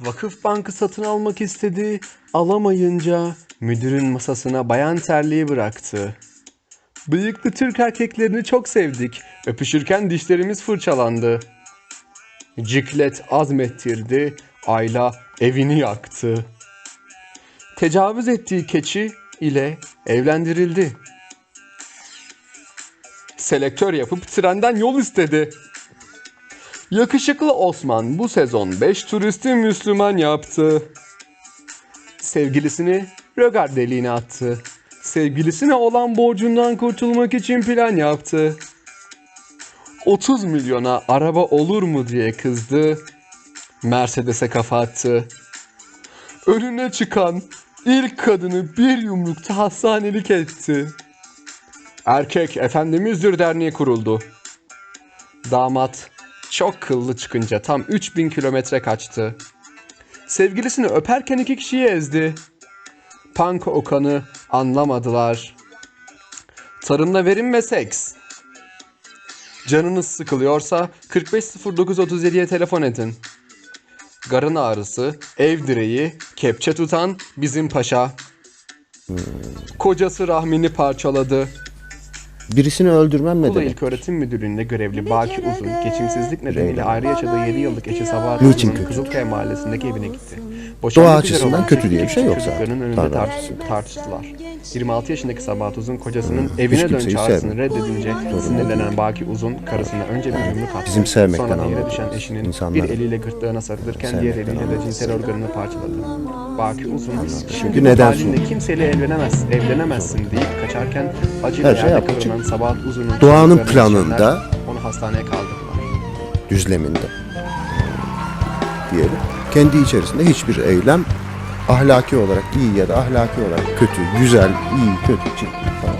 Vakıf Bank'ı satın almak istedi, alamayınca müdürün masasına bayan terliği bıraktı. Bıyıklı Türk erkeklerini çok sevdik. Öpüşürken dişlerimiz fırçalandı. Ciklet azmettirdi, Ayla evini yaktı. Tecavüz ettiği keçi ile evlendirildi. Selektör yapıp trenden yol istedi. Yakışıklı Osman bu sezon 5 turisti Müslüman yaptı. Sevgilisini rögar deliğine attı. Sevgilisine olan borcundan kurtulmak için plan yaptı. 30 milyona araba olur mu diye kızdı. Mercedes'e kafa attı. Önüne çıkan ilk kadını bir yumrukta hastanelik etti. Erkek Efendimizdir Derneği kuruldu. Damat çok kıllı çıkınca tam 3000 kilometre kaçtı. Sevgilisini öperken iki kişiyi ezdi. Punk Okan'ı anlamadılar. Tarımda verim ve seks. Canınız sıkılıyorsa 450937'ye telefon edin. Garın ağrısı, ev direği, kepçe tutan bizim paşa. Kocası rahmini parçaladı. Birisini öldürmem ne Kula demek? İlköğretim Müdürlüğü'nde görevli Baki Uzun, geçimsizlik nedeniyle ayrı yaşadığı 7 yıllık eşi Sabahat Niçin Uzun'un kötü? Kızılkaya Mahallesi'ndeki evine gitti. Doğa Boşanmak üzere açısından kötü diye bir şey yok zaten. Önünde tartıştılar. 26 yaşındaki Sabahat Uzun kocasının evine dön kimseyi çağrısını sevmiyor. reddedince sinirlenen Baki Uzun karısına önce bir yumruk attı. Bizim sevmekten Sonra yere düşen eşinin İnsanları bir eliyle gırtlağına sarılırken diğer sevmekten eliyle de anladık. cinsel organını parçaladı. Baki Uzun Çünkü şimdi bu neden halinle sorun? kimseyle evlenemez, evlenemezsin deyip kaçarken acıyla Her şey yerde kıvranan Sabahat Uzun'un Doğanın çocuklarını planında- onu hastaneye kaldırdılar. düzleminde diyelim. Kendi içerisinde hiçbir eylem ahlaki olarak iyi ya da ahlaki olarak kötü, güzel, iyi, kötü, çirkin falan